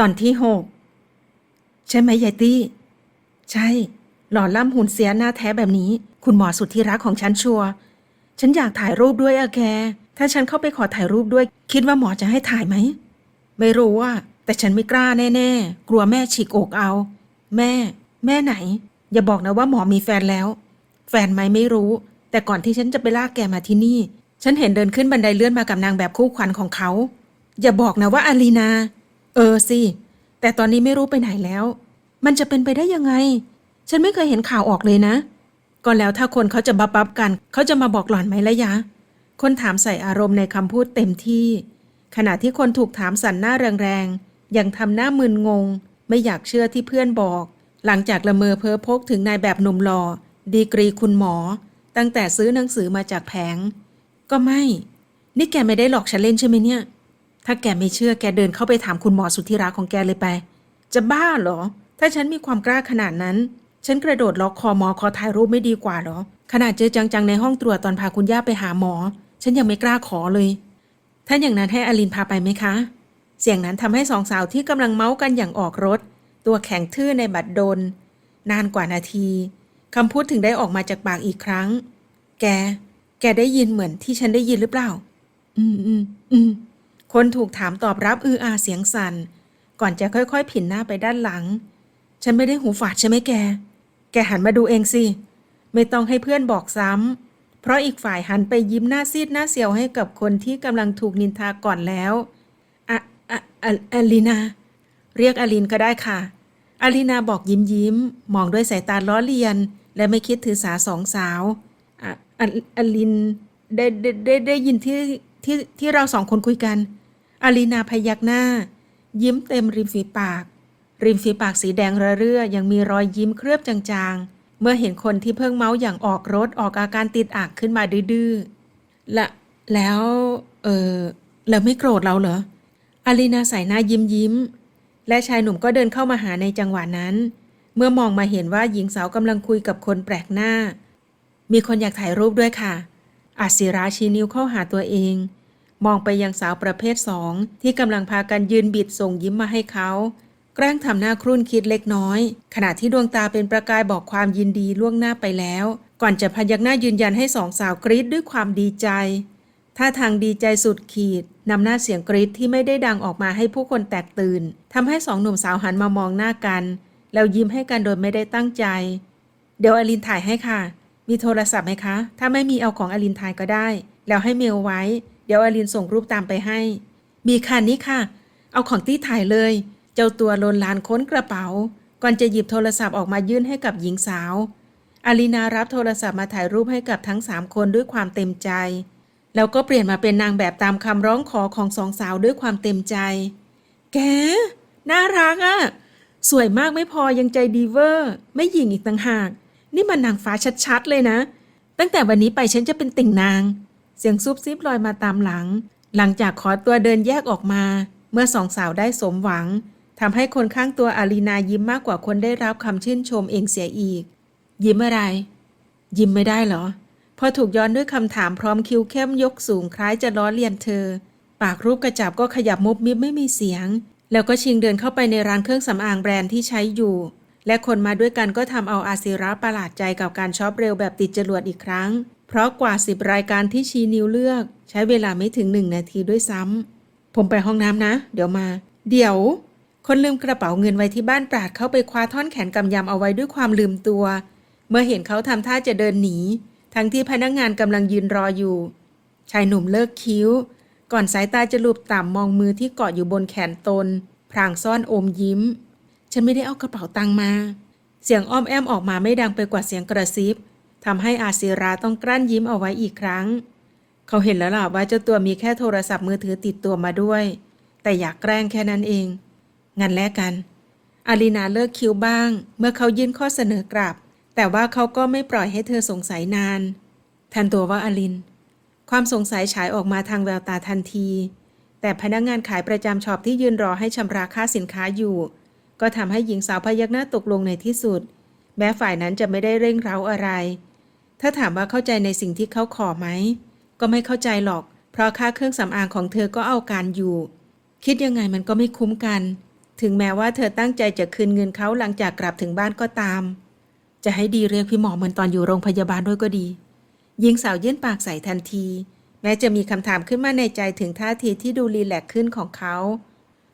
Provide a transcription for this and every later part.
ตอนที่หกใช่ไหมยายตี้ ใช่ หล่อล่ำหุ่นเสียหน้าแท้แบบนี้ คุณหมอสุดที่รักของฉันชัวร์ฉันอยากถ่ายรูปด้วยอะแก ถ้าฉันเข้าไปขอถ่ายรูปด้วย คิดว่าหมอจะให้ถ่ายไหม ไม่รู้อะแต่ฉันไม่กล้าแน่ ๆ กลัวแม่ฉีกอกเอา แม่ แม่ไหน อย่าบอกนะว่าหมอมีแฟนแล้ว แฟนไหมไม่รู้ แต่ก่อนที่ฉันจะไปลากแกมาที่นี่ ฉันเห็นเดินขึ้นบันไดเลื่อนมากับนางแบบคู่ขวัญของเขา อย่าบอกนะว่าอาลีนา เออสิ แต่ตอนนี้ไม่รู้ไปไหนแล้ว มันจะเป็นไปได้ยังไง ฉันไม่เคยเห็นข่าวออกเลยนะ ก็แล้วถ้าคนเขาจะบับบับกัน เขาจะมาบอกหล่อนไหมละยะ คนถามใส่อารมณ์ในคำพูดเต็มที่ ขณะที่คนถูกถามสั่นหน้าแรงๆ ยังทำหน้ามึนงง ไม่อยากเชื่อที่เพื่อนบอก หลังจากละเมอเพ้อพกถึงนายแบบหนุ่มหล่อ ดีกรีคุณหมอ ตั้งแต่ซื้อหนังสือมาจากแผง ก็ไม่ นี่แกไม่ได้หลอกฉันเล่นใช่ไหมเนี่ย ถ้าแกไม่เชื่อแกเดินเข้าไปถามคุณหมอสุธิรักของแกเลยไป จะบ้าเหรอ ถ้าฉันมีความกล้าขนาดนั้น ฉันกระโดดล็อกคอหมอขอถ่ายรูปไม่ดีกว่าเหรอ ขนาดเจอจังๆในห้องตรวจตอนพาคุณย่าไปหาหมอ ฉันยังไม่กล้าขอเลย ถ้าอย่างนั้นให้อลินพาไปไหมคะ เสียงนั้นทำให้สองสาวที่กำลังเมาส์กันอย่างออกรถ ตัวแข็งทื่อในบัดดล นานกว่านาทีคำพูดถึงได้ออกมาจากปากอีกครั้ง แก แกได้ยินเหมือนที่ฉันได้ยินหรือเปล่า อืมอืมอืม คนถูกถามตอบรับอืออาเสียงสัน่น ก่อนจะค่อยๆ ผินหน้าไปด้านหลัง ฉันไม่ได้หูฝาดใช่ไหมแก แกหันมาดูเองสิ ไม่ต้องให้เพื่อนบอกซ้ำ เพราะอีกฝ่ายหันไปยิ้มหน้าซีดหน้าเสียวให้กับคนที่กำลังถูกนินทาก่อนแล้วอะอะอะอลินา เรียกอลินก็ได้ค่ะ อลินาบอกยิ้มยิ้ม มองด้วยสายตาล้อเลียน และไม่คิดถือสาสองสาวอะอะอลินได้ได้ได้ได้ยินที่ที่ที่เราสองคนคุยกัน อลินาพยักหน้า ยิ้มเต็มริมฝีปาก ริมฝีปากสีแดงระเรื่อยังมีรอยยิ้มเคลือบจางๆ เมื่อเห็นคนที่เพิ่งเมาอย่างออกรถออกอาการติดอักขึ้นมาดื้อๆละแล้ว เออแล้วไม่โกรธเราเหรออลินาใส่หน้ายิ้มยิ้ม และชายหนุ่มก็เดินเข้ามาหาในจังหวะนั้น เมื่อมองมาเห็นว่าหญิงสาวกำลังคุยกับคนแปลกหน้า มีคนอยากถ่ายรูปด้วยค่ะอาศิราชี้นิ้วเข้าหาตัวเอง มองไปยังสาวประเภทสองที่กำลังพากันยืนบิดส่งยิ้มมาให้เขา แกล้งทำหน้าครุ่นคิดเล็กน้อย ขณะที่ดวงตาเป็นประกายบอกความยินดีล่วงหน้าไปแล้ว ก่อนจะพยักหน้ายืนยันให้สองสาวกรี๊ดด้วยความดีใจท่าทางดีใจสุดขีดนำหน้าเสียงกรี๊ดที่ไม่ได้ดังออกมาให้ผู้คนแตกตื่นทำให้สองหนุ่มสาวหันมามองหน้ากัน แล้วยิ้มให้กันโดยไม่ได้ตั้งใจ เดี๋ยวอลินถ่ายให้ค่ะ มีโทรศัพท์ไหมคะ ถ้าไม่มีเอาของอลินถ่ายก็ได้ แล้วให้เมลไว้ ดี๋ยวอลินส่งรูปตามไปให้ มีค่ะนี่ค่ะ เอาของตี้ถ่ายเลย เจ้าตัวลนลานค้นกระเป๋า ก่อนจะหยิบโทรศัพท์ออกมายื่นให้กับหญิงสาวอาลีนารับโทรศัพท์มาถ่ายรูปให้กับทั้งสามคนด้วยความเต็มใจ แล้วก็เปลี่ยนมาเป็นนางแบบตามคำร้องขอของสองสาวด้วยความเต็มใจ แก น่ารักอะ่ะ สวยมากไม่พอยังใจดีเวอร์ ไม่หยิ่งอีกต่างหาก นี่มันนางฟ้าชัดๆเลยนะ ตั้งแต่วันนี้ไปฉันจะเป็นติ่งนาง เสียงซุบซิบลอยมาตามหลัง หลังจากขอตัวเดินแยกออกมา เมื่อสองสาวได้สมหวังทำให้คนข้างตัวอาลีนายิ้มมากกว่าคนได้รับคำชื่นชมเองเสียอีก ยิ้มอะไร ยิ้มไม่ได้เหรอ พอถูกย้อนด้วยคำถามพร้อมคิ้วเข้มยกสูงคล้ายจะล้อเลียนเธอ ปากรูปกระจับก็ขยับมุบมิบไม่มีเสียง แล้วก็ชิงเดินเข้าไปในร้านเครื่องสำอางแบรนด์ที่ใช้อยู่ และคนมาด้วยกันก็ทำเอาอาศิระประหลาดใจกับการช็อปเร็วแบบติดจรวดอีกครั้ง เพราะกว่าสิบรายการที่ชีนิวเลือก ใช้เวลาไม่ถึงหนึ่งนาทีด้วยซ้ำ ผมไปห้องน้ำนะ เดี๋ยวมา เดี๋ยว คนลืมกระเป๋าเงินไว้ที่บ้านปราดเข้าไปคว้าท่อนแขนกำยำเอาไว้ด้วยความลืมตัว เมื่อเห็นเขาทำท่าจะเดินหนี ทั้งที่พนักงานกำลังยืนรออยู่ ชายหนุ่มเลิกคิ้ว ก่อนสายตาจะลูบต่ำมองมือที่เกาะอยู่บนแขนตน พรางซ่อนอมยิ้ม ฉันไม่ได้เอากระเป๋าตังมา เสียงอ้อมแอมออกมาไม่ดังไปกว่าเสียงกระซิบ ทำให้อาศิราต้องกลั้นยิ้มเอาไว้อีกครั้ง เขาเห็นแล้วล่ะว่าเจ้าตัวมีแค่โทรศัพท์มือถือติดตัวมาด้วย แต่อยากแกล้งแค่นั้นเอง งั้นแลกกันอาลีนาเลิกคิวบ้าง เมื่อเขายื่นข้อเสนอกลับ แต่ว่าเขาก็ไม่ปล่อยให้เธอสงสัยนานทันตัวว่าอาลิน ความสงสัยฉายออกมาทางแววตาทันที แต่พนักงานขายประจำช็อปที่ยืนรอให้ชำระค่าสินค้าอยู่ ก็ทำให้หญิงสาวพยักหน้าตกลงในที่สุด แม้ฝ่ายนั้นจะไม่ได้เร่งเร้าอะไร ถ้าถามว่าเข้าใจในสิ่งที่เขาขอไหม ก็ไม่เข้าใจหรอก เพราะค่าเครื่องสำอางของเธอก็เอาการอยู่ คิดยังไงมันก็ไม่คุ้มกัน ถึงแม้ว่าเธอตั้งใจจะคืนเงินเขาหลังจากกลับถึงบ้านก็ตาม จะให้ดีเรียกพี่หมอเหมือนตอนอยู่โรงพยาบาลด้วยก็ดี หญิงสาวยื่นปากใส่ทันที แม้จะมีคำถามขึ้นมาในใจถึงท่าทีที่ดูรีแลกซ์ขึ้นของเขา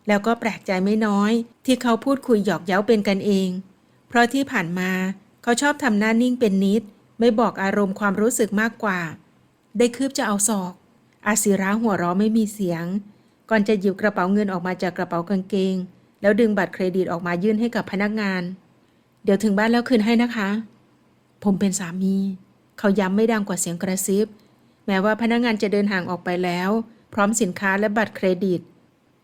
แล้วก็แปลกใจไม่น้อย ที่เขาพูดคุยหยอกเย้าเป็นกันเอง เพราะที่ผ่านมาเขาชอบทำหน้านิ่งเป็นนิด ไม่บอกอารมณ์ความรู้สึกมากกว่า ได้คืบจะเอาศอก อาศิระหัวเราะไม่มีเสียง ก่อนจะหยิบกระเป๋าเงินออกมาจากกระเป๋ากางเกง แล้วดึงบัตรเครดิตออกมายื่นให้กับพนักงาน เดี๋ยวถึงบ้านแล้วคืนให้นะคะ ผมเป็นสามี เขาย้ำไม่ดังกว่าเสียงกระซิบ แม้ว่าพนักงานจะเดินห่างออกไปแล้ว พร้อมสินค้าและบัตรเครดิต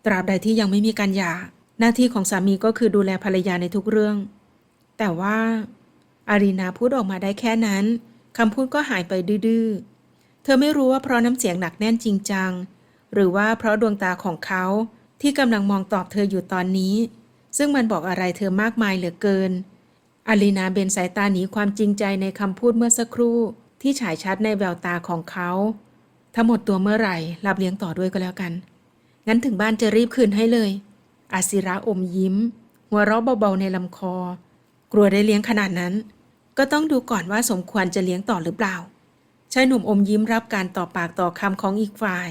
ตราบใดที่ยังไม่มีการหย่าหน้าที่ของสามีก็คือดูแลภรรยาในทุกเรื่อง แต่ว่า อารีนาพูดออกมาได้แค่นั้นคำพูดก็หายไปดื้อเธอไม่รู้ว่าเพราะน้ำเสียงหนักแน่นจริงจัง หรือว่าเพราะดวงตาของเขาที่กำลังมองตอบเธออยู่ตอนนี้ ซึ่งมันบอกอะไรเธอมากมายเหลือเกิน อารีนาเบนสายตาหนีความจริงใจในคำพูดเมื่อสักครู่ ที่ฉายชัดในแววตาของเขาถ้าหมดตัวเมื่อไหร่รับเลี้ยงต่อด้วยก็แล้วกัน งั้นถึงบ้านจะรีบคืนให้เลย อาศิระอมยิ้ม หัวเราะเบาๆในลำคอ กลัวได้เลี้ยงขนาดนั้น ก็ต้องดูก่อนว่าสมควรจะเลี้ยงต่อหรือเปล่าชายหนุ่มอมยิ้มรับการต่อปากต่อคำของอีกฝ่าย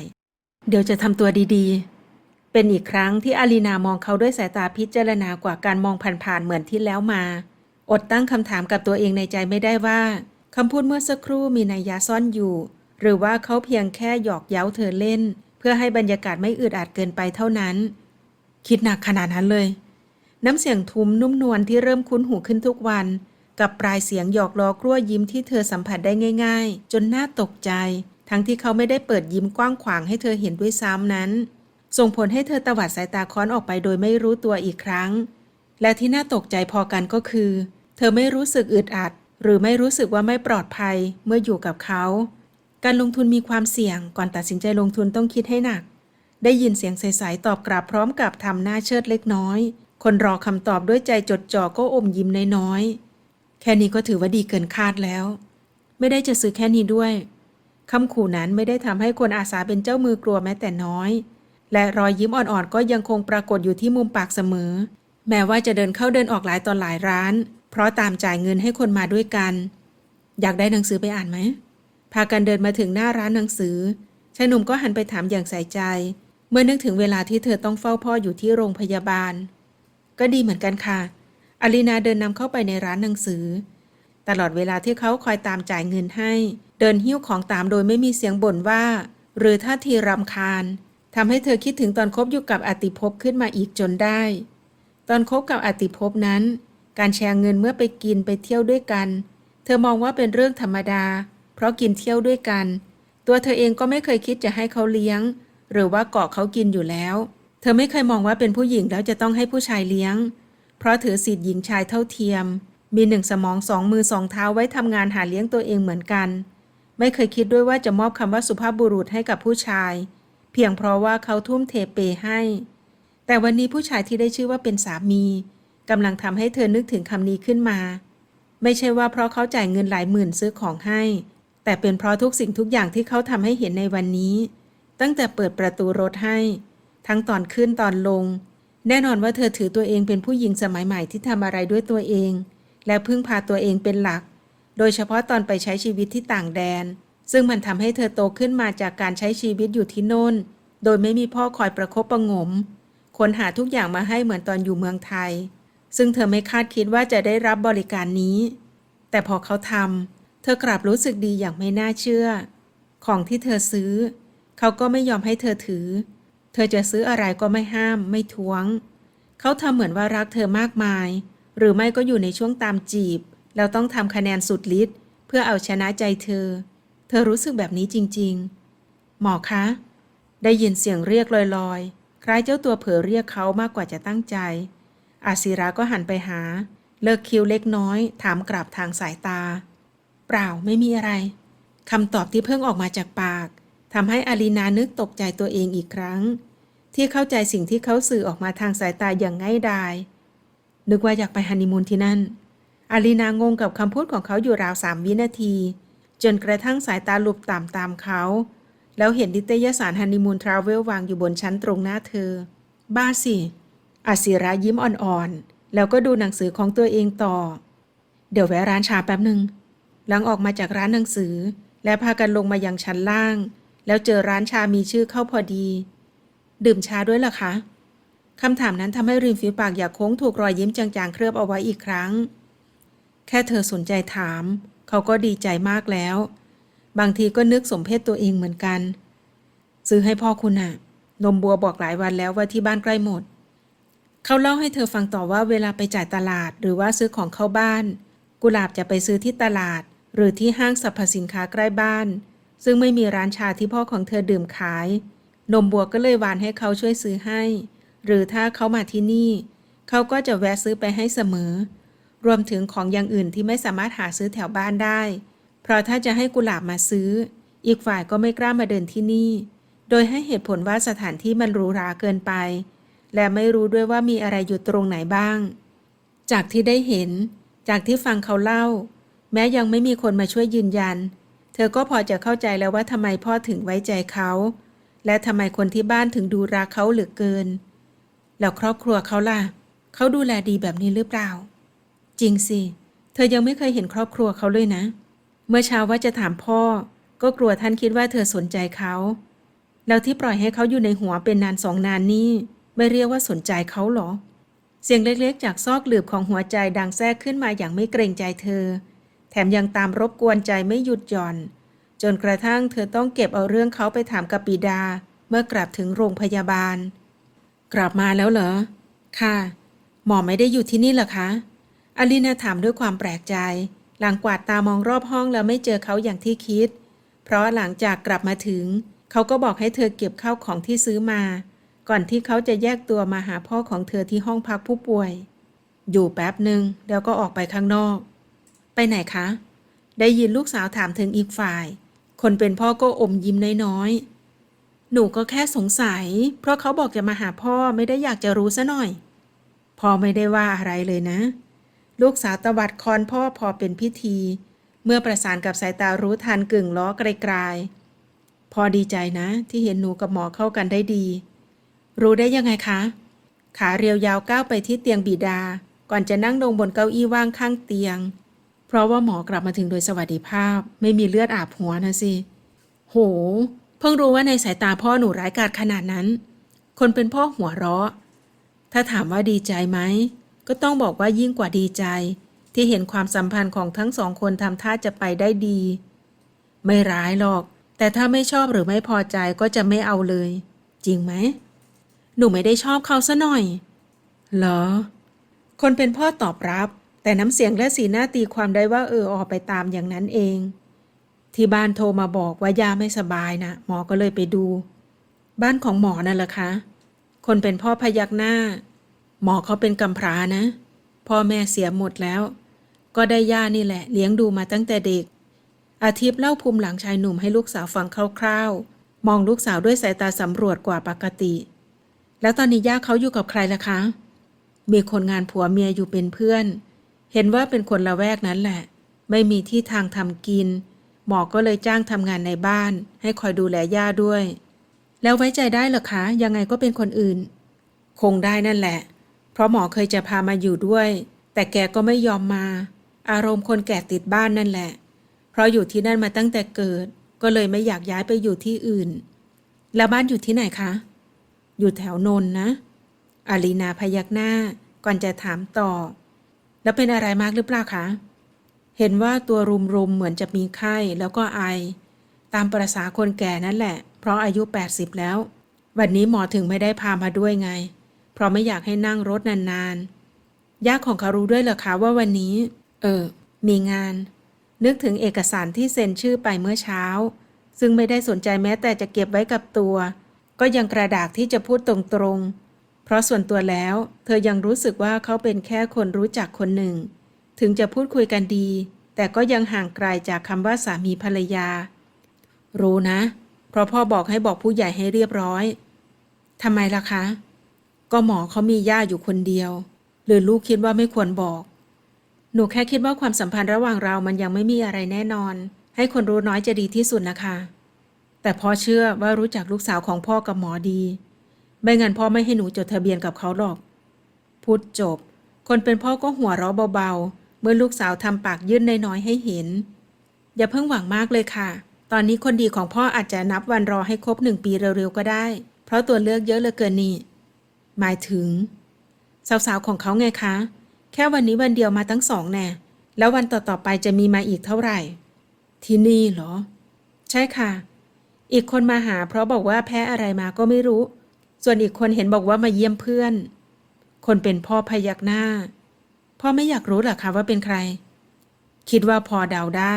เดี๋ยวจะทำตัวดีๆ เป็นอีกครั้งที่อาลีนามองเขาด้วยสายตาพิจารณากว่าการมองผ่านๆเหมือนที่แล้วมา อดตั้งคำถามกับตัวเองในใจไม่ได้ว่าคำพูดเมื่อสักครู่มีนัยยะซ่อนอยู่ หรือว่าเขาเพียงแค่หยอกเย้าเธอเล่น เพื่อให้บรรยากาศไม่อึดอัดเกินไปเท่านั้น คิดหนักขนาดนั้นเลย น้ำเสียงทุ้มนุ่มนวลที่เริ่มคุ้นหูขึ้นทุกวัน กับปลายเสียงหยอกล้อกลั้วยิ้มที่เธอสัมผัสได้ง่ายๆ จนน่าตกใจ ทั้งที่เขาไม่ได้เปิดยิ้มกว้างขวางให้เธอเห็นด้วยซ้ำนั้น ส่งผลให้เธอตวัดสายตาค้อนออกไปโดยไม่รู้ตัวอีกครั้ง และที่น่าตกใจพอกันก็คือ เธอไม่รู้สึกอึดอัด หรือไม่รู้สึกว่าไม่ปลอดภัยเมื่ออยู่กับเขา การลงทุนมีความเสี่ยง ก่อนตัดสินใจลงทุนต้องคิดให้หนัก ได้ยินเสียงใสๆตอบกลับพร้อมกับทำหน้าเชิดเล็กน้อย คนรอคำตอบด้วยใจจดจ่อก็อมยิ้มน้อยๆ แค่นี้ก็ถือว่าดีเกินคาดแล้ว ไม่ได้จะซื้อแค่นี้ด้วยคำขู่นั้นไม่ได้ทำให้คนอาสาเป็นเจ้ามือกลัวแม้แต่น้อย และรอยยิ้มอ่อนๆก็ยังคงปรากฏอยู่ที่มุมปากเสมอ แม้ว่าจะเดินเข้าเดินออกหลายตอนหลายร้าน เพราะตามจ่ายเงินให้คนมาด้วยกัน อยากได้หนังสือไปอ่านไหมพากันเดินมาถึงหน้าร้านหนังสือชายหนุ่มก็หันไปถามอย่างใส่ใจ เมื่อนึกถึงเวลาที่เธอต้องเฝ้าพ่ออยู่ที่โรงพยาบาล ก็ดีเหมือนกันค่ะ อลินาเดินนำเข้าไปในร้านหนังสือ ตลอดเวลาที่เขาคอยตามจ่ายเงินให้ เดินหิ้วของตามโดยไม่มีเสียงบ่นว่า หรือท่าทีรำคาญทำให้เธอคิดถึงตอนคบอยู่กับอติภพขึ้นมาอีกจนได้ ตอนคบกับอติภพนั้น การแชร์เงินเมื่อไปกินไปเที่ยวด้วยกัน เธอมองว่าเป็นเรื่องธรรมดา เพราะกินเที่ยวด้วยกัน ตัวเธอเองก็ไม่เคยคิดจะให้เขาเลี้ยง หรือว่าเกาะเขากินอยู่แล้ว เธอไม่เคยมองว่าเป็นผู้หญิงแล้วจะต้องให้ผู้ชายเลี้ยง เพราะถือสิทธิ์หญิงชายเท่าเทียม มีหนึ่งสมองสองมือสองเท้าไว้ทำงานหาเลี้ยงตัวเองเหมือนกัน ไม่เคยคิดด้วยว่าจะมอบคำว่าสุภาพบุรุษให้กับผู้ชาย เพียงเพราะว่าเขาทุ่มเทเปให้ แต่วันนี้ผู้ชายที่ได้ชื่อว่าเป็นสามีกำลังทำให้เธอนึกถึงคำนี้ขึ้นมา ไม่ใช่ว่าเพราะเขาจ่ายเงินหลายหมื่นซื้อของให้ แต่เป็นเพราะทุกสิ่งทุกอย่างที่เขาทำให้เห็นในวันนี้ ตั้งแต่เปิดประตูรถให้ ทั้งตอนขึ้นตอนลง แน่นอนว่าเธอถือตัวเองเป็นผู้หญิงสมัยใหม่ที่ทำอะไรด้วยตัวเอง และพึ่งพาตัวเองเป็นหลัก โดยเฉพาะตอนไปใช้ชีวิตที่ต่างแดน ซึ่งมันทำให้เธอโตขึ้นมาจากการใช้ชีวิตอยู่ที่โน่น โดยไม่มีพ่อคอยประคบประงมค้นหาทุกอย่างมาให้เหมือนตอนอยู่เมืองไทย ซึ่งเธอไม่คาดคิดว่าจะได้รับบริการนี้ แต่พอเขาทำเธอกลับรู้สึกดีอย่างไม่น่าเชื่อ ของที่เธอซื้อ เขาก็ไม่ยอมให้เธอถือ เธอจะซื้ออะไรก็ไม่ห้าม ไม่ท้วง เขาทำเหมือนว่ารักเธอมากมาย หรือไม่ก็อยู่ในช่วงตามจีบ แล้วต้องทำคะแนนสุดฤทธิ์เพื่อเอาชนะใจเธอ เธอรู้สึกแบบนี้จริง ๆ หมอคะ ได้ยินเสียงเรียกลอยๆ คล้ายเจ้าตัวเผลอเรียกเขามากกว่าจะตั้งใจ อาศิระก็หันไปหา เลิกคิ้วเล็กน้อย ถามกลับทางสายตา เปล่าไม่มีอะไรคำตอบที่เพิ่งออกมาจากปาก ทำให้อาลีนานึกตกใจตัวเองอีกครั้ง ที่เข้าใจสิ่งที่เขาสื่อออกมาทางสายตาอย่างง่ายดาย นึกว่าอยากไปฮันนีมูนที่นั่น อาลีนางงกับคำพูดของเขาอยู่ราวสามวินาที จนกระทั่งสายตาหลุบต่ำตามเขา แล้วเห็นนิตยสารฮันนีมูนทราเวลวางอยู่บนชั้นตรงหน้าเธอ บ้าสิอาศิระยิ้มอ่อนๆ แล้วก็ดูหนังสือของตัวเองต่อ เดี๋ยวแวะร้านชาแป๊บหนึ่งหลังออกมาจากร้านหนังสือ และพากันลงมายังชั้นล่าง แล้วเจอร้านชามีชื่อเข้าพอดี ดื่มชาด้วยล่ะคะคำถามนั้นทำให้ริมฝีปากอยากโค้งถูกรอยยิ้มจางๆ เคลือบเอาไว้อีกครั้ง แค่เธอสนใจถาม เขาก็ดีใจมากแล้ว บางทีก็นึกสมเพศตัวเองเหมือนกัน ซื้อให้พ่อคุณอะนมบัวบอกหลายวันแล้วว่าที่บ้านใกล้หมด เขาเล่าให้เธอฟังต่อว่าเวลาไปจ่ายตลาด หรือว่าซื้อของเข้าบ้าน กุหลาบจะไปซื้อที่ตลาด หรือที่ห้างสรรพสินค้าใกล้บ้าน ซึ่งไม่มีร้านชาที่พ่อของเธอดื่มขาย นมบัวก็เลยวานให้เขาช่วยซื้อให้ หรือถ้าเขามาที่นี่ เขาก็จะแวะซื้อไปให้เสมอ รวมถึงของอย่างอื่นที่ไม่สามารถหาซื้อแถวบ้านได้ เพราะถ้าจะให้กุหลาบมาซื้อ อีกฝ่ายก็ไม่กล้ามาเดินที่นี่ โดยให้เหตุผลว่าสถานที่มันหรูหราเกินไป และไม่รู้ด้วยว่ามีอะไรอยู่ตรงไหนบ้าง จากที่ได้เห็น จากที่ฟังเขาเล่า แม้ยังไม่มีคนมาช่วยยืนยัน ธอก็พอจะเข้าใจแล้วว่าทำไมพ่อถึงไว้ใจเขา และทำไมคนที่บ้านถึงดูรักเขาเหลือเกิน แล้วครอบครัวเขาล่ะ เขาดูแลดีแบบนี้หรือเปล่า จริงสิ เธอยังไม่เคยเห็นครอบครัวเขาเลยนะ เมื่อเช้าว่าจะถามพ่อ ก็กลัวท่านคิดว่าเธอสนใจเขา แล้วที่ปล่อยให้เขาอยู่ในหัวเป็นนานสองนานนี้ไม่เรียกว่าสนใจเขาหรอ เสียงเล็กๆ จากซอกหลืบของหัวใจดังแทรกขึ้นมาอย่างไม่เกรงใจเธอ แถมยังตามรบกวนใจไม่หยุดหย่อน จนกระทั่งเธอต้องเก็บเอาเรื่องเขาไปถามกับปิดา เมื่อกลับถึงโรงพยาบาล กลับมาแล้วเหรอ ค่ะ หมอไม่ได้อยู่ที่นี่เหรอคะ อลินาถามด้วยความแปลกใจ หลังกวาดตามองรอบห้องแล้วไม่เจอเขาอย่างที่คิด เพราะหลังจากกลับมาถึง เขาก็บอกให้เธอเก็บข้าวของที่ซื้อมา ก่อนที่เขาจะแยกตัวมาหาพ่อของเธอที่ห้องพักผู้ป่วย อยู่แป๊บหนึ่งแล้วก็ออกไปข้างนอก ไปไหนคะ ได้ยินลูกสาวถามถึงอีกฝ่าย คนเป็นพ่อก็อมยิ้มน้อยๆ หนูก็แค่สงสัย เพราะเขาบอกจะมาหาพ่อไม่ได้อยากจะรู้ซะหน่อย พ่อไม่ได้ว่าอะไรเลยนะ ลูกสาวตวัดคอนพ่อพอเป็นพิธี เมื่อประสานกับสายตารู้ทันกึ่งล้อไกลๆ พอดีใจนะ ที่เห็นหนูกับหมอเข้ากันได้ดี รู้ได้ยังไงคะ ขาเรียวยาวก้าวไปที่เตียงบิดา ก่อนจะนั่งลงบนเก้าอี้ว่างข้างเตียง เพราะว่าหมอกลับมาถึงโดยสวัสดิภาพ ไม่มีเลือดอาบหัวนะสิ โห เพิ่งรู้ว่าในสายตาพ่อหนูร้ายกาจขนาดนั้น คนเป็นพ่อหัวเราะ ถ้าถามว่าดีใจไหม ก็ต้องบอกว่ายิ่งกว่าดีใจ ที่เห็นความสัมพันธ์ของทั้งสองคนทำท่าจะไปได้ดี ไม่ร้ายหรอก แต่ถ้าไม่ชอบหรือไม่พอใจก็จะไม่เอาเลย จริงไหม หนูไม่ได้ชอบเขาซะหน่อย เหรอ คนเป็นพ่อตอบรับ แต่น้ำเสียงและสีหน้าตีความได้ว่าเออออกไปตามอย่างนั้นเอง ที่บ้านโทรมาบอกว่าย่าไม่สบายนะหมอก็เลยไปดู บ้านของหมอนั่นแหละคะ คนเป็นพ่อพยักหน้า หมอเขาเป็นกำพร้านะ พ่อแม่เสียหมดแล้ว ก็ได้ย่านี่แหละ เลี้ยงดูมาตั้งแต่เด็ก อาทิตย์เล่าภูมิหลังชายหนุ่มให้ลูกสาวฟังคร่าวๆ มองลูกสาวด้วยสายตาสำรวจกว่าปกติ แล้วตอนนี้ย่าเขาอยู่กับใครล่ะคะ มีคนงานผัวเมียอยู่เป็นเพื่อนเเห็นว่าเป็นคนละแวกนั้นแหละ ไม่มีที่ทางทำกิน หมอก็เลยจ้างทำงานในบ้าน ให้คอยดูแลย่าด้วย แล้วไว้ใจได้หรอคะ ยังไงก็เป็นคนอื่น คงได้นั่นแหละ เพราะหมอเคยจะพามาอยู่ด้วย แต่แกก็ไม่ยอมมา อารมณ์คนแก่ติดบ้านนั่นแหละ เพราะอยู่ที่นั่นมาตั้งแต่เกิด ก็เลยไม่อยากย้ายไปอยู่ที่อื่น แล้วบ้านอยู่ที่ไหนคะ อยู่แถวนนนะอาลีนาพยักหน้าก่อนจะถามต่อ แล้วเป็นอะไรมากหรือเปล่าคะ เห็นว่าตัวรุมๆเหมือนจะมีไข้แล้วก็ไอ ตามประษาคนแก่นั่นแหละ เพราะอายุ 80 แล้ว วันนี้หมอถึงไม่ได้พามาด้วยไง เพราะไม่อยากให้นั่งรถนานๆญาติของเขารู้ด้วยเหรอคะว่าวันนี้ เออ มีงาน นึกถึงเอกสารที่เซ็นชื่อไปเมื่อเช้า ซึ่งไม่ได้สนใจแม้แต่จะเก็บไว้กับตัว ก็ยังกระดากที่จะพูดตรงๆ ราะส่วนตัวแล้ว เธอยังรู้สึกว่าเขาเป็นแค่คนรู้จักคนหนึ่ง ถึงจะพูดคุยกันดี แต่ก็ยังห่างไกลจากคำว่าสามีภรรยา รู้นะ เพราะพ่อบอกให้บอกผู้ใหญ่ให้เรียบร้อยทำไมล่ะคะ ก็หมอเขามีย่าอยู่คนเดียว หรือลูกคิดว่าไม่ควรบอก หนูแค่คิดว่าความสัมพันธ์ระหว่างเรามันยังไม่มีอะไรแน่นอน ให้คนรู้น้อยจะดีที่สุดนะคะ แต่พ่อเชื่อว่ารู้จักลูกสาวของพ่อกับหมอดี ไม่งั้นพ่อไม่ให้หนูจดทะเบียนกับเขาหรอก พูดจบ คนเป็นพ่อก็หัวเราะเบาๆ เมื่อลูกสาวทำปากยื่นน้อยๆให้เห็น อย่าเพิ่งหวังมากเลยค่ะ ตอนนี้คนดีของพ่ออาจจะนับวันรอให้ครบหนึ่งปีเร็วๆก็ได้ เพราะตัวเลือกเยอะเหลือเกินนี่ หมายถึง สาวๆของเขาไงคะ แค่วันนี้วันเดียวมาทั้งสองแน่แล้ววันต่อๆไปจะมีมาอีกเท่าไหร่ ที่นี่เหรอ ใช่ค่ะ อีกคนมาหาเพราะบอกว่าแพ้อะไรมาก็ไม่รู้ ส่วนอีกคนเห็นบอกว่ามาเยี่ยมเพื่อน คนเป็นพ่อพยักหน้า พ่อไม่อยากรู้หรอคะว่าเป็นใคร คิดว่าพอเดาได้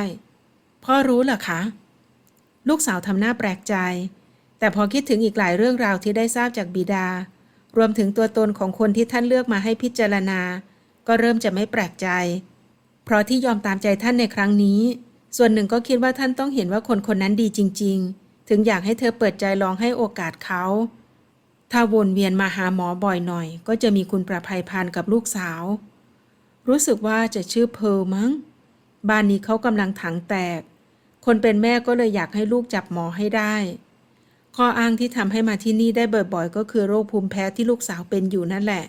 พ่อรู้หรอคะ ลูกสาวทำหน้าแปลกใจ แต่พอคิดถึงอีกหลายเรื่องราวที่ได้ทราบจากบิดา รวมถึงตัวตนของคนที่ท่านเลือกมาให้พิจารณา ก็เริ่มจะไม่แปลกใจ เพราะที่ยอมตามใจท่านในครั้งนี้ ส่วนหนึ่งก็คิดว่าท่านต้องเห็นว่าคนคนนั้นดีจริง ๆ ถึงอยากให้เธอเปิดใจลองให้โอกาสเขา ถ้าวนเวียนมาหาหมอบ่อยหน่อย ก็จะมีคุณประภัยพันธ์กับลูกสาว รู้สึกว่าจะชื่อเพร์ลมั้ง บ้านนี้เขากำลังถังแตก คนเป็นแม่ก็เลยอยากให้ลูกจับหมอให้ได้ ข้ออ้างที่ทำให้มาที่นี่ได้บ่อยๆ ก็คือโรคภูมิแพ้ที่ลูกสาวเป็นอยู่นั่นแหละ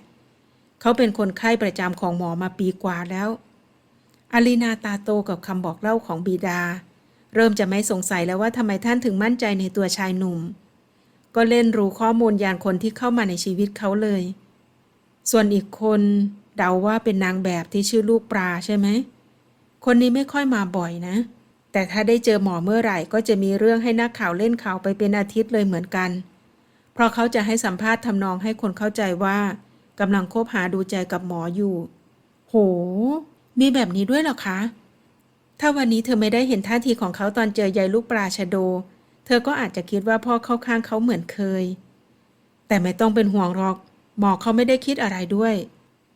เขาเป็นคนไข้ประจำของหมอมาปีกว่าแล้วอลีนาตาโตกับคำบอกเล่าของบิดา เริ่มจะไม่สงสัยแล้วว่าทำไมท่านถึงมั่นใจในตัวชายหนุ่ม ก็เล่นรู้ข้อมูลยานคนที่เข้ามาในชีวิตเขาเลย ส่วนอีกคนเดาว่าเป็นนางแบบที่ชื่อลูกปลาใช่ไหม คนนี้ไม่ค่อยมาบ่อยนะ แต่ถ้าได้เจอหมอเมื่อไหร่ก็จะมีเรื่องให้นักข่าวเล่นข่าวไปเป็นอาทิตย์เลยเหมือนกัน เพราะเขาจะให้สัมภาษณ์ทำนองให้คนเข้าใจว่ากำลังคบหาดูใจกับหมออยู่ โห มีแบบนี้ด้วยเหรอคะ ถ้าวันนี้เธอไม่ได้เห็นท่าทีของเขาตอนเจอยายลูกปลาชะโด เธอก็อาจจะคิดว่าพ่อเข้าข้างเขาเหมือนเคย แต่ไม่ต้องเป็นห่วงหรอก หมอเขาไม่ได้คิดอะไรด้วย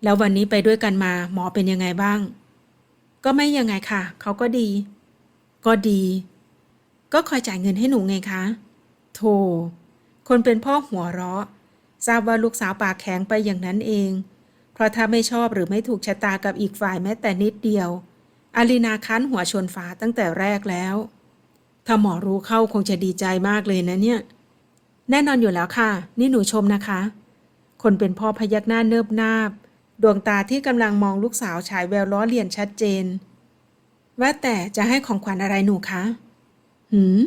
แล้ววันนี้ไปด้วยกันมา หมอเป็นยังไงบ้าง ก็ไม่ยังไงค่ะ เขาก็ดี ก็ดี ก็คอยจ่ายเงินให้หนูไงคะ โธ่ คนเป็นพ่อหัวเราะ ทราบว่าลูกสาวปากแข็งไปอย่างนั้นเอง เพราะถ้าไม่ชอบหรือไม่ถูกชะตากับอีกฝ่ายแม้แต่นิดเดียวอาลีนาคันหัวชนฝาตั้งแต่แรกแล้ว ถ้าหมอรู้เข้าคงจะดีใจมากเลยนะเนี่ย แน่นอนอยู่แล้วค่ะ นี่หนูชมนะคะ คนเป็นพ่อพยักหน้าเนิบนาบ ดวงตาที่กำลังมองลูกสาวฉายแววล้อเลียนชัดเจน ว่าแต่จะให้ของขวัญอะไรหนูคะ หืม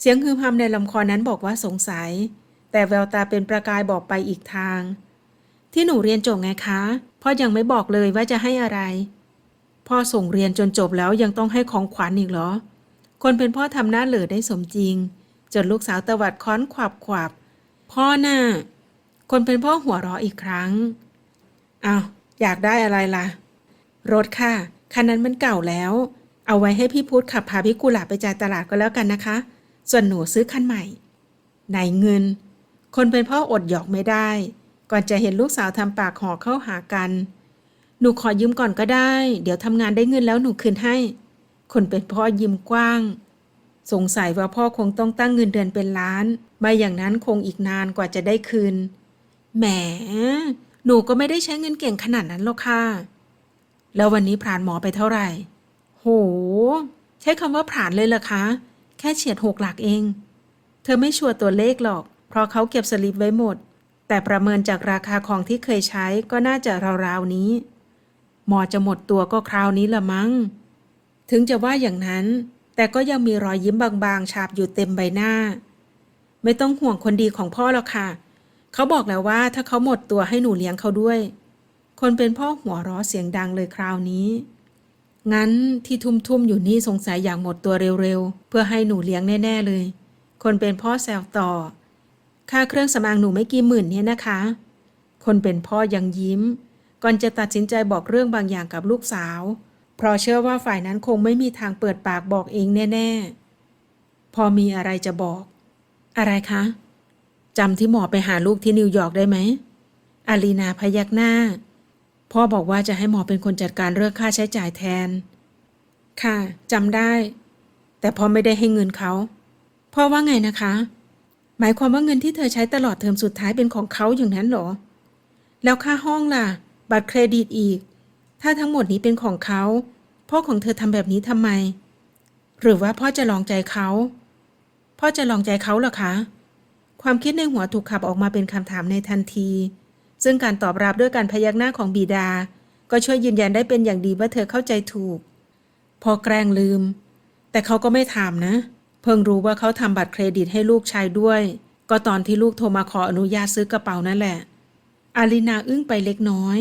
เสียงฮือฮำในลำคอนั้นบอกว่าสงสัย แต่แววตาเป็นประกายบอกไปอีกทาง ที่หนูเรียนจบไงคะ พ่อยังไม่บอกเลยว่าจะให้อะไร พ่อส่งเรียนจนจบแล้วยังต้องให้ของขวัญอีกเหรอ คนเป็นพ่อทำหน้าเหลือได้สมจริง จนลูกสาวตวัดค้อนขวับขวับ พ่อน่ะ คนเป็นพ่อหัวเราะอีกครั้งอ้าวอยากได้อะไรล่ะ รถค่ะ คันนั้นมันเก่าแล้ว เอาไว้ให้พี่พุธขับพาพี่กุหลาบไปจ่ายตลาดก็แล้วกันนะคะ ส่วนหนูซื้อคันใหม่ไหนเงิน คนเป็นพ่ออดหยอกไม่ได้ ก่อนจะเห็นลูกสาวทำปากห่อเข้าหากัน หนูขอยืมก่อนก็ได้ เดี๋ยวทำงานได้เงินแล้วหนูคืนให้ คนเป็นพ่อยิ้มกว้าง สงสัยว่าพ่อคงต้องตั้งเงินเดือนเป็นล้านไม่อย่างนั้นคงอีกนานกว่าจะได้คืน แหม หนูก็ไม่ได้ใช้เงินเก่งขนาดนั้นหรอกค่ะ แล้ววันนี้ผ่านหมอไปเท่าไหร่ โห ใช้คำว่าผ่านเลยเหรอคะ แค่เฉียดหกหลักเอง เธอไม่ชัวร์ตัวเลขหรอก เพราะเขาเก็บสลิปไว้หมด แต่ประเมินจากราคาของที่เคยใช้ก็น่าจะราวๆนี้ หมอจะหมดตัวก็คราวนี้ละมั้ง ถึงจะว่าอย่างนั้น แต่ก็ยังมีรอยยิ้มบางๆ ฉาบอยู่เต็มใบหน้า ไม่ต้องห่วงคนดีของพ่อหรอกค่ะ เขาบอกแล้วว่าถ้าเขาหมดตัวให้หนูเลี้ยงเขาด้วย คนเป็นพ่อหัวร้อเสียงดังเลยคราวนี้ งั้นที่ทุ่มๆอยู่นี่สงสัยอยากหมดตัวเร็วๆ เพื่อให้หนูเลี้ยงแน่ ๆเลย คนเป็นพ่อแซวต่อ ค่าเครื่องสำอางหนูไม่กี่หมื่นเนี่ยนะคะ คนเป็นพ่อยังยิ้ม ก่อนจะตัดสินใจบอกเรื่องบางอย่างกับลูกสาว เพราะเชื่อว่าฝ่ายนั้นคงไม่มีทางเปิดปากบอกเองแน่ ๆ พอมีอะไรจะบอก อะไรคะจำที่หมอไปหาลูกที่นิวยอร์กได้ไหมอาลีนาพยักหน้า พ่อบอกว่าจะให้หมอเป็นคนจัดการเรื่องค่าใช้จ่ายแทน ค่ะจำได้ แต่พ่อไม่ได้ให้เงินเขา พ่อว่าไงนะคะ หมายความว่าเงินที่เธอใช้ตลอดเทอมสุดท้ายเป็นของเขาอย่างนั้นหรอ แล้วค่าห้องล่ะ บัตรเครดิตอีก ถ้าทั้งหมดนี้เป็นของเขา พ่อของเธอทำแบบนี้ทำไม หรือว่าพ่อจะลองใจเขา พ่อจะลองใจเขาเหรอคะ ความคิดในหัวถูกขับออกมาเป็นคำถามในทันที ซึ่งการตอบรับด้วยการพยักหน้าของบิดา ก็ช่วยยืนยันได้เป็นอย่างดีว่าเธอเข้าใจถูก พอแกล้งลืม แต่เขาก็ไม่ถามนะ เพิ่งรู้ว่าเขาทำบัตรเครดิตให้ลูกชายด้วย ก็ตอนที่ลูกโทรมาขออนุญาตซื้อกระเป๋านั่นแหละอารินาอึ้งไปเล็กน้อย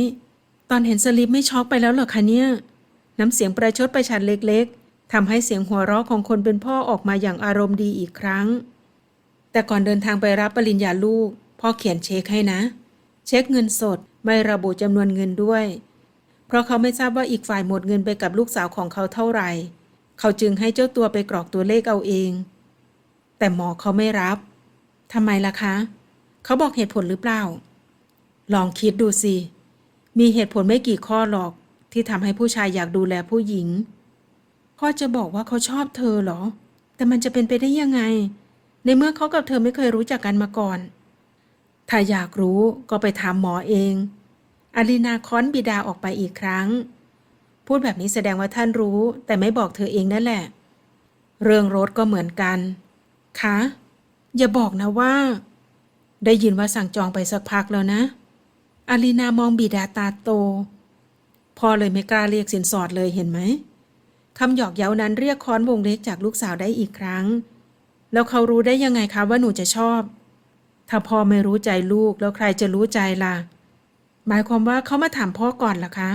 ตอนเห็นสลิปไม่ช็อกไปแล้วเหรอคะเนี่ย น้ำเสียงประชดประชันเล็กๆทำให้เสียงหัวเราะของคนเป็นพ่อออกมาอย่างอารมณ์ดีอีกครั้ง แต่ก่อนเดินทางไปรับปริญญาลูก พ่อเขียนเช็คให้นะ เช็คเงินสดไม่ระบุจำนวนเงินด้วย เพราะเขาไม่ทราบว่าอีกฝ่ายหมดเงินไปกับลูกสาวของเขาเท่าไหร่ เขาจึงให้เจ้าตัวไปกรอกตัวเลขเอาเอง แต่หมอเขาไม่รับทำไมล่ะคะ เขาบอกเหตุผลหรือเปล่า ลองคิดดูสิ มีเหตุผลไม่กี่ข้อหรอกที่ทำให้ผู้ชายอยากดูแลผู้หญิง พ่อจะบอกว่าเขาชอบเธอเหรอ แต่มันจะเป็นไปได้ยังไง ในเมื่อเขากับเธอไม่เคยรู้จักกันมาก่อน ถ้าอยากรู้ก็ไปถามหมอเองอาลีนาค้อนบิดาออกไปอีกครั้ง พูดแบบนี้แสดงว่าท่านรู้ แต่ไม่บอกเธอเองนั่นแหละ เรื่องรถก็เหมือนกันคะอย่าบอกนะว่า ได้ยินว่าสั่งจองไปสักพักแล้วนะ อาลีนามองบิดาตาโต พ่อเลยไม่กล้าเรียกสินสอดเลยเห็นไหมคำหยอกเย้านั้นเรียกค้อนวงเล็กจากลูกสาวได้อีกครั้ง แล้วเขารู้ได้ยังไงคะว่าหนูจะชอบ ถ้าพ่อไม่รู้ใจลูกแล้วใครจะรู้ใจล่ะ หมายความว่าเขามาถามพ่อก่อนล่ะคะ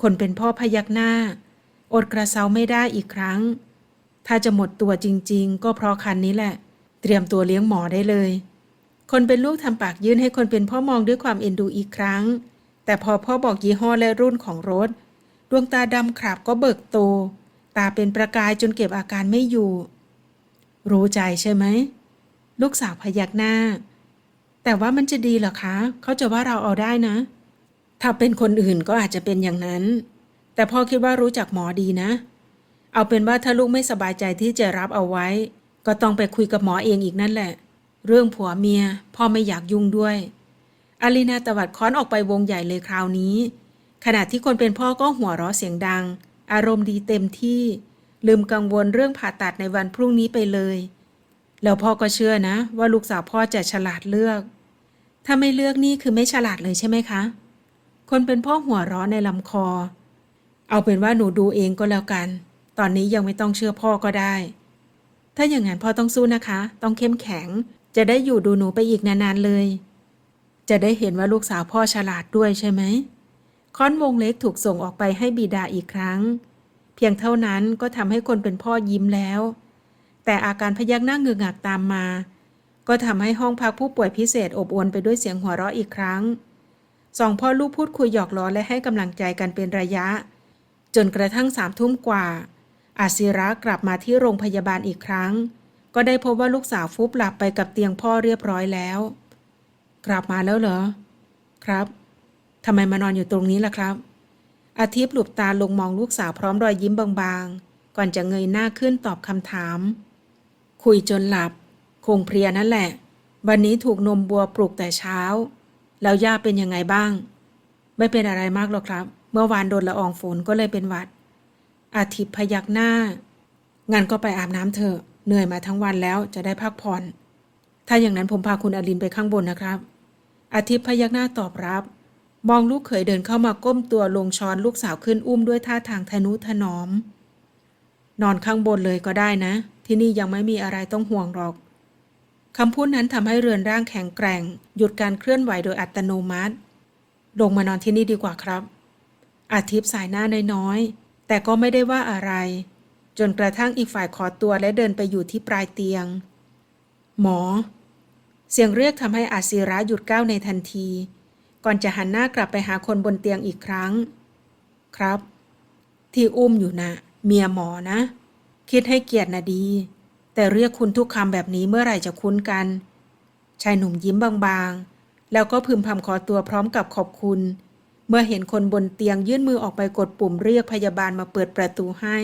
คนเป็นพ่อพยักหน้า อดกระเซาไม่ได้อีกครั้ง ถ้าจะหมดตัวจริง ๆ ก็เพราะคันนี้แหละ เตรียมตัวเลี้ยงหมอได้เลย คนเป็นลูกทำปากยื่นให้คนเป็นพ่อมองด้วยความเอ็นดูอีกครั้ง แต่พอพ่อบอกยี่ห้อและรุ่นของรถ ดวงตาดำขราบก็เบิกโต ตาเป็นประกายจนเก็บอาการไม่อยู่ รู้ใจใช่ไหม ลูกสาวพยักหน้า แต่ว่ามันจะดีเหรอคะ เขาจะว่าเราเอาได้นะ ถ้าเป็นคนอื่นก็อาจจะเป็นอย่างนั้น แต่พ่อคิดว่ารู้จักหมอดีนะ เอาเป็นว่าถ้าลูกไม่สบายใจที่จะรับเอาไว้ ก็ต้องไปคุยกับหมอเองอีกนั่นแหละ เรื่องผัวเมียพ่อไม่อยากยุ่งด้วย อาลีนาตวัดค้อนออกไปวงใหญ่เลยคราวนี้ ขณะที่คนเป็นพ่อก็หัวเราะเสียงดัง อารมณ์ดีเต็มที่ ลืมกังวลเรื่องผ่าตัดในวันพรุ่งนี้ไปเลย แล้วพ่อก็เชื่อนะ ว่าลูกสาวพ่อจะฉลาดเลือก ถ้าไม่เลือกนี่คือไม่ฉลาดเลยใช่ไหมคะ คนเป็นพ่อหัวเราะในลำคอ เอาเป็นว่าหนูดูเองก็แล้วกัน ตอนนี้ยังไม่ต้องเชื่อพ่อก็ได้ ถ้าอย่างนั้นพ่อต้องสู้นะคะ ต้องเข้มแข็ง จะได้อยู่ดูหนูไปอีกนานๆเลย จะได้เห็นว่าลูกสาวพ่อฉลาดด้วยใช่ไหม ค้อนวงเล็กถูกส่งออกไปให้บิดาอีกครั้ง เพียงเท่านั้นก็ทำให้คนเป็นพ่อยิ้มแล้ว แต่อาการพยักหน้าเงือกงักตามมา ก็ทำให้ห้องพักผู้ป่วยพิเศษอบอวลไปด้วยเสียงหัวเราะอีกครั้ง สองพ่อลูกพูดคุยหยอกล้อและให้กำลังใจกันเป็นระยะ จนกระทั่งสามทุ่มกว่า อาศิระกลับมาที่โรงพยาบาลอีกครั้ง ก็ได้พบว่าลูกสาวฟุบหลับไปกับเตียงพ่อเรียบร้อยแล้ว กลับมาแล้วเหรอ ครับทำไมมานอนอยู่ตรงนี้ล่ะครับ อาทิตย์หลุบตาลงมองลูกสาวพร้อมรอยยิ้มบางๆ ก่อนจะเงยหน้าขึ้นตอบคำถาม คุยจนหลับ คงเพลียนั่นแหละ วันนี้ถูกนมบัวปลุกแต่เช้า แล้วย่าเป็นยังไงบ้าง ไม่เป็นอะไรมากหรอกครับ เมื่อวานโดนละอองฝนก็เลยเป็นหวัด อาทิตย์พยักหน้า งั้นก็ไปอาบน้ำเถอะ เหนื่อยมาทั้งวันแล้วจะได้พักผ่อน ถ้าอย่างนั้นผมพาคุณอลินไปข้างบนนะครับ อาทิตย์พยักหน้าตอบรับ มองลูกเขยเดินเข้ามาก้มตัวลงช้อนลูกสาวขึ้นอุ้มด้วยท่าทางทนุถนอม นอนข้างบนเลยก็ได้นะ ที่นี่ยังไม่มีอะไรต้องห่วงหรอกคำพูดนั้นทำให้เรือนร่างแข็งแกร่ง หยุดการเคลื่อนไหวโดยอัตโนมัติ ลงมานอนที่นี่ดีกว่าครับ อาทิตย์สายหน้าน้อยๆแต่ก็ไม่ได้ว่าอะไร จนกระทั่งอีกฝ่ายขอตัวและเดินไปอยู่ที่ปลายเตียง หมอ เสียงเรียกทำให้อาศิระหยุดก้าวในทันที ก่อนจะหันหน้ากลับไปหาคนบนเตียงอีกครั้ง ครับ ที่อุ้มอยู่นะ่ะเมียหมอนะ คิดให้เกียรตินะดี แต่เรียกคุณทุกคำแบบนี้เมื่อไหร่จะคุ้นกัน ชายหนุ่มยิ้มบางๆ แล้วก็พึมพำขอตัวพร้อมกับขอบคุณเมื่อเห็นคนบนเตียงยื่นมือออกไปกดปุ่มเรียกพยาบาลมาเปิดประตูให้